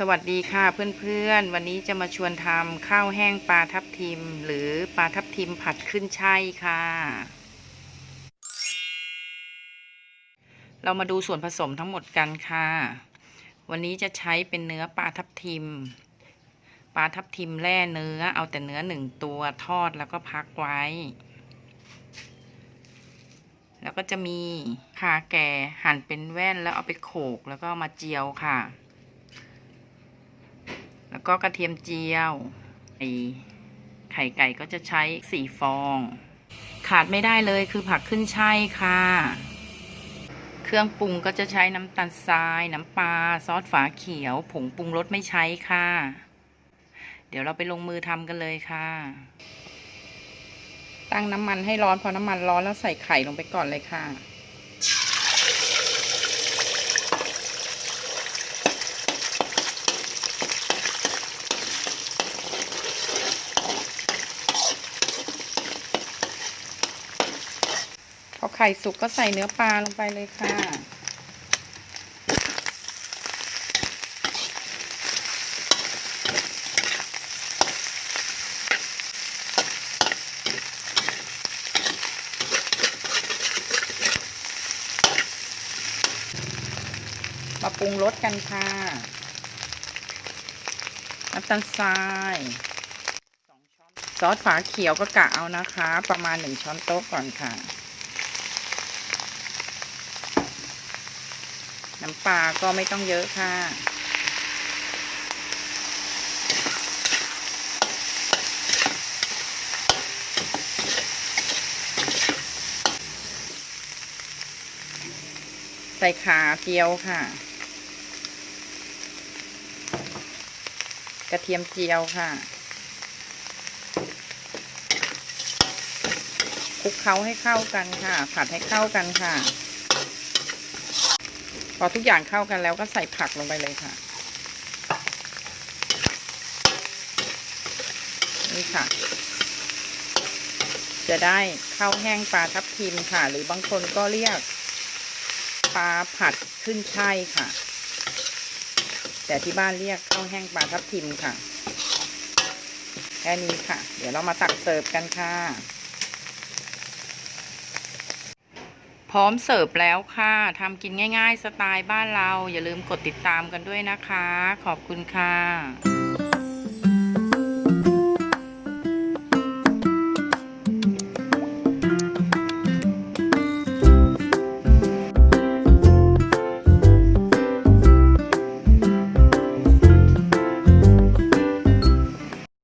สวัสดีค่ะเพื่อนๆ วันนี้จะมาชวนทำข้าวแห้งปลาทับทิม หรือปลาทับทิมผัดขึ้นช่ายค่ะ เรามาดูส่วนผสมทั้งหมดกันค่ะ วันนี้จะใช้เป็นเนื้อปลาทับทิม ปลาทับทิมแล่เนื้อ เอาแต่เนื้อหนึ่งตัวทอดแล้วก็พักไว้ แล้วก็จะมีขาแก่หั่นเป็นแว่นแล้วเอาไปโขลกแล้วก็มาเจียวค่ะ ก็กระเทียมเจียวไอไข่ไก่ก็จะใช้สี่ฟอง ขาดไม่ได้เลยคือผักขึ้นช่ายค่ะ เครื่องปรุงก็จะใช้น้ำตาลทราย น้ำปลาซอสฝาเขียว ผงปรุงรสไม่ใช้ค่ะ เดี๋ยวเราไปลงมือทำกันเลยค่ะ ตั้งน้ำมันให้ร้อนพอน้ำมันร้อนแล้วใส่ไข่ลงไปก่อนเลยค่ะ อไข่สุกก็ใส่เนื้อปลาลงไปเลยค่ะ มาปรุงรสกันค่ะ น้ำตาลทรายสองช้อนซอสฝาเขียวก็กะเอานะคะ ประมาณหนึ่งช้อนโต๊ะก่อนค่ะ น้ำปลาก็ไม่ต้องเยอะค่ะ ใส่ขาเจียวค่ะ กระเทียมเจียวค่ะคลุกเคล้าให้เข้ากันค่ะ ผัดให้เข้ากันค่ะ อทุกอย่างเข้ากันแล้วก็ใส่ผักลงไปเลยค่ะ นี่ค่ะ จะได้ข้าวแห้งปลาทับทิมค่ะ หรือบางคนก็เรียกปลาผัดขึ้นช่ายค่ะ แต่ที่บ้านเรียกข้าวแห้งปลาทับทิมค่ะ แค่นี้ค่ะ เดี๋ยวเรามาตักเสิร์ฟกันค่ะ พร้อมเสิร์ฟแล้วค่ะทำกินง่าย ๆ สไตล์บ้านเรา อย่าลืมกดติดตามกันด้วยนะคะ ขอบคุณค่ะ